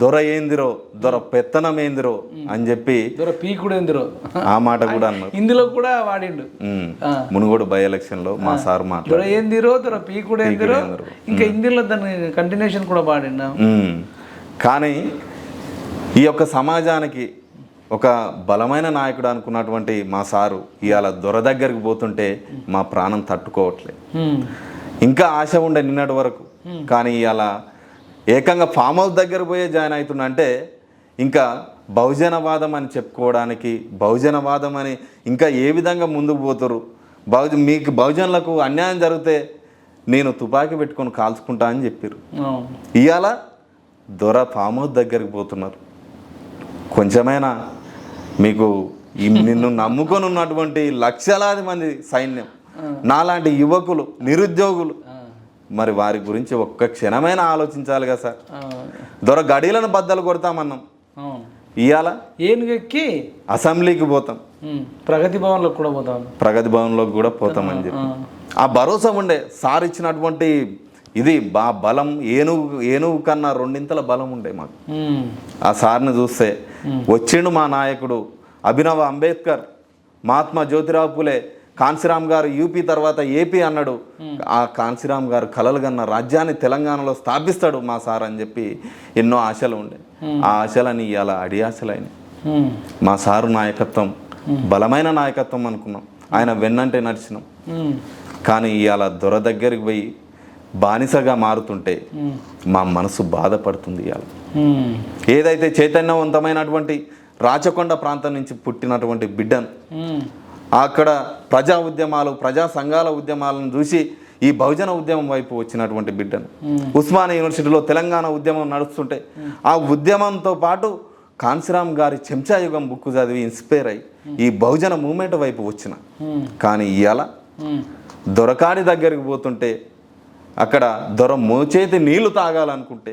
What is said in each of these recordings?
దొర ఏందిరో దొర పెత్తనం ఏందిరో అని చెప్పి దూర పీకుడు ఎందురో ఆ మాట కూడా అన్నారు ఇందులో కూడా వాడిండు. మునుగోడు బై ఎలక్షన్లో మా సార్ మాట్లాడు దొర ఏందిరో దొర పీకుడు ఏందిరో. ఇంకా ఇందులో దాని కంటిన్యూషన్ కూడా ఉమ్. కానీ ఈ యొక్క సమాజానికి ఒక బలమైన నాయకుడు అనుకున్నటువంటి మా సారు ఇవాళ దొర దగ్గరికి పోతుంటే మా ప్రాణం తట్టుకోవట్లేదు. ఇంకా ఆశ ఉండే నిన్నటి వరకు. కానీ ఇవాళ ఏకంగా ఫామ్ హౌస్ దగ్గర పోయే జాయిన్ అవుతున్నా అంటే ఇంకా బహుజనవాదం అని చెప్పుకోవడానికి బహుజనవాదం అని ఇంకా ఏ విధంగా ముందుకు పోతారు బహుజ మీకు బహుజనులకు అన్యాయం జరిగితే నేను తుపాకీ పెట్టుకొని కాల్చుకుంటా అని చెప్పారు. ఇవాళ దొర ఫామ్ హౌస్ దగ్గరికి పోతున్నారు కొంచెమైనా మీకు నిన్ను నమ్ముకొని ఉన్నటువంటి లక్షలాది మంది సైన్యం నాలాంటి యువకులు నిరుద్యోగులు. మరి వారి గురించి ఒక్క క్షణమైనా ఆలోచించాలి కదా సార్. దొర గడియలను బద్దలు కొడతామన్నాం. ఇవాళ ఏనుగెక్కి? అసెంబ్లీకి పోతాం. ప్రగతి భవన్లోకి కూడా పోతాను ప్రగతి భవన్లోకి కూడా పోతామని చెప్పి. ఆ భరోసా ఉండే. సార్ ఇచ్చినటువంటి ఇది బా బలం ఏనుగు ఏనుగు కన్నా రెండింతల బలం ఉండే మాకు. ఆ సార్ని చూస్తే వచ్చిండు మా నాయకుడు అభినవ్ అంబేద్కర్ మహాత్మా జ్యోతిరావు పులే కాన్సీరామ్ గారు యూపీ తర్వాత ఏపీ అన్నాడు. ఆ కాన్సీరామ్ గారు కలలు కన్న రాజ్యాన్ని తెలంగాణలో స్థాపిస్తాడు మా సార్ అని చెప్పి ఎన్నో ఆశలు ఉండే. ఆ ఆశలని ఇవాళ అడి ఆశలైనవి. మా సారు నాయకత్వం బలమైన నాయకత్వం అనుకున్నాం. ఆయన వెన్నంటే నడిచినాం. కానీ ఇవాళ దొర దగ్గరికి పోయి బానిసగా మారుతుంటే మా మనసు బాధపడుతుంది ఇవాళ. ఏదైతే చైతన్యవంతమైనటువంటి రాచకొండ ప్రాంతం నుంచి పుట్టినటువంటి బిడ్డను. అక్కడ ప్రజా ఉద్యమాలు ప్రజా సంఘాల ఉద్యమాలను చూసి ఈ బహుజన ఉద్యమం వైపు వచ్చినటువంటి బిడ్డను ఉస్మానియా యూనివర్సిటీలో తెలంగాణ ఉద్యమం నడుస్తుంటే ఆ ఉద్యమంతో పాటు కాన్సీరామ్ గారి చెంచాయుగం బుక్ చదివి ఇన్స్పైర్ అయ్యి ఈ బహుజన మూమెంట్ వైపు వచ్చిన ఉమ్. కానీ ఇవాళ ఉమ్. దొరకాడి దగ్గరికి పోతుంటే అక్కడ దొర మోచేతి నీళ్ళు తాగాలనుకుంటే.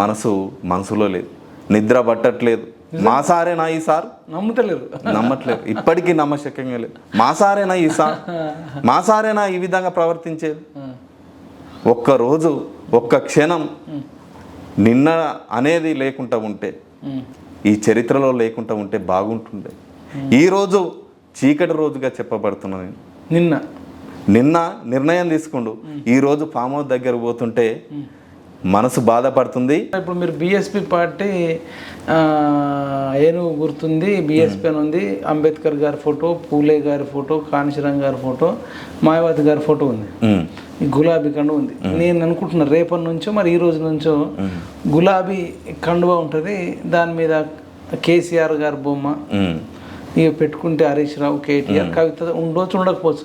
మనసు మనసులో లేదు నిద్ర పట్టట్లేదు మా సారేనా ఈ సార్? నమ్ముతలేరు. నమ్మట్లేదు ఇప్పటికీ నమ్మశక్యంగా లేదు మా సారేనా ఈ సార్? మా సారేనా ఈ విధంగా ప్రవర్తించేది ఉమ్. ఒక్క రోజు ఒక్క క్షణం నిన్న అనేది లేకుండా ఉంటే. ఈ చరిత్రలో లేకుండా ఉంటే బాగుంటుండే. ఈరోజు చీకటి రోజుగా చెప్పబడుతున్నా నేను. నిన్న. నిన్న నిర్ణయం తీసుకుండు. ఈరోజు ఫామ్ హౌస్ దగ్గర పోతుంటే మనసు బాధపడుతుంది. ఇప్పుడు మీరు బీఎస్పీ పార్టీ ఏనుగు గుర్తుంది బీఎస్పీ అని ఉంది. అంబేద్కర్ గారి ఫోటో పూలే గారి ఫోటో కాన్శీరామ్ గారి ఫోటో మాయావతి గారి ఫోటో ఉంది. గులాబీ కండువ ఉంది. నేను అనుకుంటున్నా రేపటి నుంచో మరి ఈ రోజు నుంచో గులాబీ కండువ ఉంటుంది. దాని మీద కేసీఆర్ గారి బొమ్మ. ఇక పెట్టుకుంటే హరీష్ రావు కేటీఆర్ కవిత ఉండొచ్చు ఉండకపోవచ్చు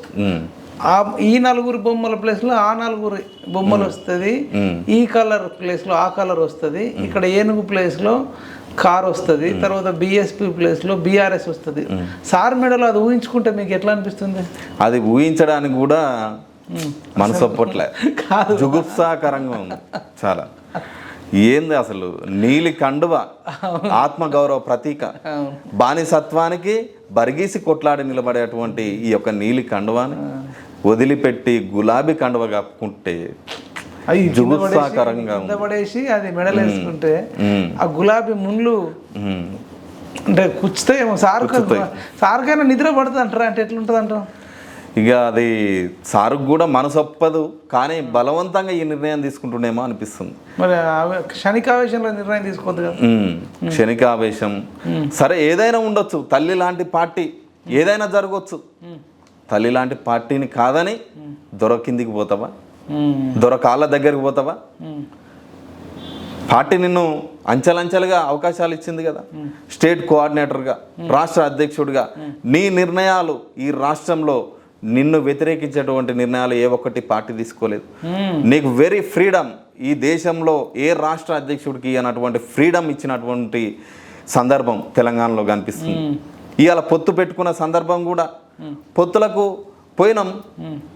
ఆ ఈ నలుగురు బొమ్మల ప్లేస్లో ఆ నలుగురు బొమ్మలు వస్తుంది. ఈ కలర్ ప్లేస్లో ఆ కలర్ వస్తుంది. ఇక్కడ ఏనుగు ప్లేస్లో కార్ వస్తుంది. తర్వాత బిఎస్పి ప్లేస్లో బీఆర్ఎస్ వస్తుంది. సార్ మెడలో అది ఊహించుకుంటే మీకు ఎట్లా అనిపిస్తుంది? అది ఊహించడానికి కూడా మనసు ఒప్పట్లే. కాదు. జుగుప్సాకరంగా ఉంది. చాలా. ఏంది అసలు? నీలి కండువ. ఆత్మగౌరవ ప్రతీక. బానిసత్వానికి బరిగీసి కొట్లాడి నిలబడేటువంటి ఈ యొక్క నీలి కండువాని వదిలిపెట్టి గులాబీ కండువ కప్పుకుంటే పడేసి అది మెడలు వేసుకుంటే ఉమ్, ఆ గులాబీ ముళ్ళు. అంటే కుచ్చితే ఏమో సార్ సార్కైనా నిద్ర పడుతుంది అంటారా అంటే ఎట్లుంటుంది అంటారా ఇక అది సారుకు కూడా మనసు ఒప్పదు కానీ బలవంతంగా ఈ నిర్ణయం తీసుకుంటుండేమో అనిపిస్తుంది. మరి క్షణికావేశంలో నిర్ణయం తీసుకోవద్దు కదా? క్షణికావేశం. సరే ఏదైనా ఉండొచ్చు. తల్లి లాంటి పార్టీ ఏదైనా జరగవచ్చు తల్లి లాంటి పార్టీని కాదని దొర కిందికి పోతావా? ఉమ్. దొర కాళ్ళ దగ్గరికి పోతావా. పార్టీ నిన్ను అంచెలంచెలుగా అవకాశాలు ఇచ్చింది కదా? స్టేట్ కోఆర్డినేటర్గా రాష్ట్ర అధ్యక్షుడిగా నీ నిర్ణయాలు ఈ రాష్ట్రంలో నిన్ను వ్యతిరేకించేటువంటి నిర్ణయాలు ఏ ఒక్కటి పార్టీ తీసుకోలేదు. ఉమ్. నీకు వెరీ ఫ్రీడమ్ ఈ దేశంలో ఏ రాష్ట్ర అధ్యక్షుడికి అన్నటువంటి ఫ్రీడమ్ ఇచ్చినటువంటి సందర్భం తెలంగాణలో కనిపిస్తుంది. ఇవాళ పొత్తు పెట్టుకున్న సందర్భం కూడా పొత్తులకు పోయినాం.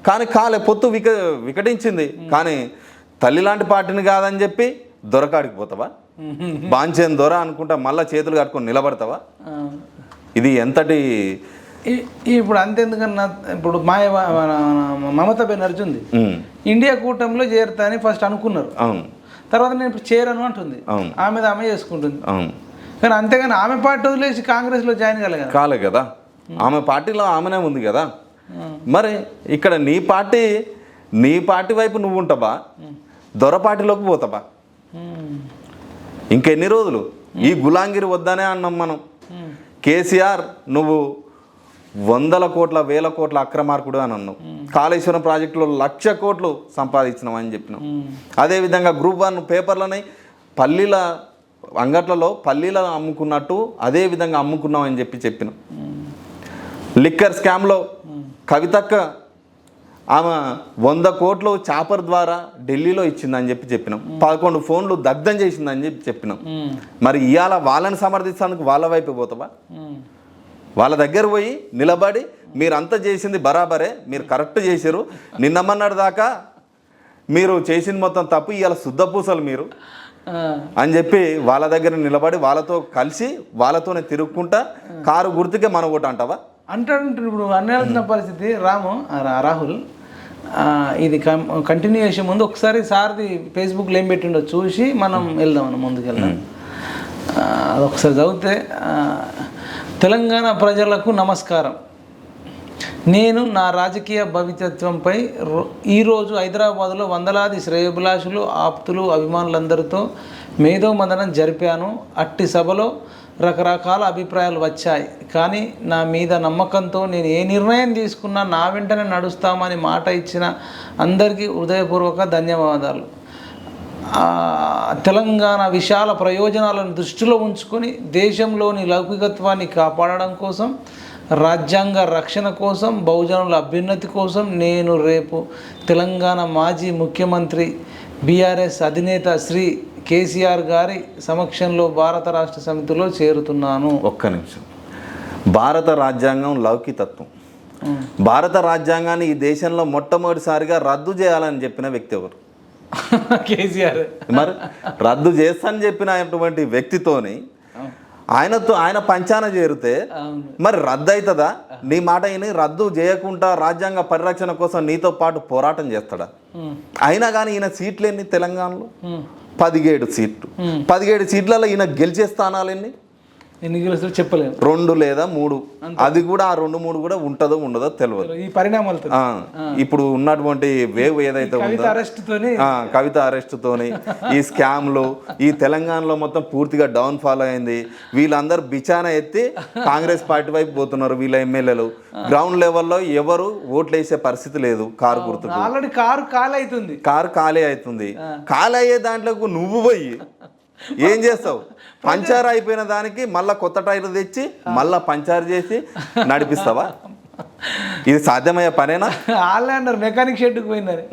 కానీ కాలే పొత్తు విక వికటించింది. కానీ తల్లి లాంటి పార్టీని కాదని చెప్పి దొరకాడికి పోతావా? బాంచేన్ దొర అనుకుంటా మళ్ళా చేతులు కట్టుకొని నిలబడతావా. ఇది ఎంతటి ఇప్పుడు అంతెందుకన్నా ఇప్పుడు మాయ మమతా బెనర్జీ ఉంది. ఇండియా కూటమిలో చేరుతా అని ఫస్ట్ అనుకున్నారు. అవును. తర్వాత నేను ఇప్పుడు చేరను అంటుంది. అవును. ఆమె ఆమె చేసుకుంటుంది. అవును. కానీ అంతేగాని ఆమె పార్టీ వదిలేసి కాంగ్రెస్లో జాయిన్ కాలే కదా. కాలే కదా. ఆమె పార్టీలో ఆమెనే ఉంది కదా. మరి ఇక్కడ నీ పార్టీ నీ పార్టీ వైపు నువ్వు ఉంటావా? దొర పార్టీలోకి పోతావా. ఇంకెన్ని రోజులు? ఈ గులాంగిరి వద్దనే అన్నాం మనం. కేసీఆర్ నువ్వు వందల కోట్ల వేల కోట్ల అక్రమార్కుడు అని అన్నావు. కాళేశ్వరం ప్రాజెక్టులో లక్ష కోట్లు సంపాదించినావు అని చెప్పినావు. ఉమ్. అదేవిధంగా గ్రూప్ వన్ పేపర్లని పల్లీల అంగట్లలో పల్లీల అమ్ముకున్నట్టు అదే విధంగా అమ్ముకున్నావు అని చెప్పి చెప్పినాం లిక్కర్ స్కామ్లో కవితక్క ఆమె వంద కోట్లు చాపర్ ద్వారా ఢిల్లీలో ఇచ్చిందని చెప్పి చెప్పినాం పదకొండు ఫోన్లు దగ్ధం చేసిందని చెప్పి చెప్పినాం. మరి ఇవాళ వాళ్ళని సమర్థించడానికి వాళ్ళ వైపు పోతావా. వాళ్ళ దగ్గర పోయి నిలబడి మీరంతా చేసింది బరాబరే మీరు కరెక్ట్ చేశారు నిన్నమన్నటి దాకా మీరు చేసింది మొత్తం తప్పు ఇవాళ శుద్ధ పూసలు మీరు. అని చెప్పి వాళ్ళ దగ్గర నిలబడి వాళ్ళతో కలిసి వాళ్ళతోనే తిరుగుకుంటా కారు గుర్తుకే మన ఓటు అంటావా? అంటాడు ఇప్పుడు అన్నాల్సిన పరిస్థితి. రాము రాహుల్ ఇది కంటిన్యూ చేసే ముందు ఒకసారి సార్ది ఫేస్బుక్లో ఏం పెట్టిండో చూసి మనం వెళ్దాం ముందుకు వెళ్దాం ఒకసారి చదివితే తెలంగాణ ప్రజలకు నమస్కారం. నేను నా రాజకీయ భవితత్వంపై రో- ఈరోజు హైదరాబాదులో వందలాది శ్రేయభిలాషులు ఆప్తులు అభిమానులందరితో మేధో మదనం జరిపాను. అట్టి సభలో రకరకాల అభిప్రాయాలు వచ్చాయి. కానీ నా మీద నమ్మకంతో నేను ఏ నిర్ణయం తీసుకున్నా నా వెంటనే నడుస్తామని మాట ఇచ్చిన అందరికీ హృదయపూర్వక ధన్యవాదాలు. తెలంగాణ విశాల ప్రయోజనాలను దృష్టిలో ఉంచుకొని దేశంలోని లౌకికత్వాన్ని కాపాడడం కోసం రాజ్యాంగ రక్షణ కోసం బహుజనుల అభ్యున్నతి కోసం నేను రేపు తెలంగాణ మాజీ ముఖ్యమంత్రి బీఆర్ఎస్ అధినేత శ్రీ కేసీఆర్ గారి సమక్షంలో భారత రాష్ట్ర సమితిలో చేరుతున్నాను. ఒక్క నిమిషం. భారత రాజ్యాంగం లౌకితత్వం భారత రాజ్యాంగాన్ని ఈ దేశంలో మొట్టమొదటిసారిగా రద్దు చేయాలని చెప్పిన వ్యక్తి ఎవరు? కేసీఆర్. మరి రద్దు చేస్తానని చెప్పినటువంటి వ్యక్తితోని ఆయనతో ఆయన పంచాన చేరితే మరి రద్దు అవుతుందా నీ మాట అయిన రద్దు చేయకుండా రాజ్యాంగ పరిరక్షణ కోసం నీతో పాటు పోరాటం చేస్తాడా? అయినా కానీ ఈయన సీట్లు ఎన్ని తెలంగాణలో. పదిహేడు సీట్లు. పదిహేడు సీట్లలో ఈయన గెలిచే స్థానాలు ఎన్ని చెప్పలేము రెండు లేదా మూడు. అది కూడా ఆ రెండు మూడు కూడా ఉంటుందో ఉండదో తెలియదు ఈ పరిణామాలతో ఆ, ఇప్పుడు ఉన్నటువంటి వేవ్ ఏదైతే కవిత ఉందో అరెస్ట్తోని ఆ, కవిత అరెస్ట్తోని ఈ స్కామ్లు ఈ తెలంగాణలో మొత్తం పూర్తిగా డౌన్ ఫాల్ అయింది. వీళ్ళందరూ బిచాన ఎత్తి కాంగ్రెస్ పార్టీ వైపు పోతున్నారు వీళ్ళ ఎమ్మెల్యేలు. గ్రౌండ్ లెవెల్లో ఎవరు ఓట్లు వేసే పరిస్థితి లేదు కారు గుర్తుకు. ఆల్రెడీ కారు కాల్ అవుతుంది. కారు ఖాళీ అవుతుంది. ఖాళీ అయ్యే దాంట్లోకి నువ్వు పోయి ఏం చేస్తావు? పంచర్ అయిపోయిన దానికి మళ్ళా కొత్త టైర్ తెచ్చి మళ్ళా పంచర్ చేసి నడిపిస్తావా? ఇది సాధ్యమయ్యే పనేనా? ఆల్లాండర్ మెకానిక్ షెడ్కి పోయినారు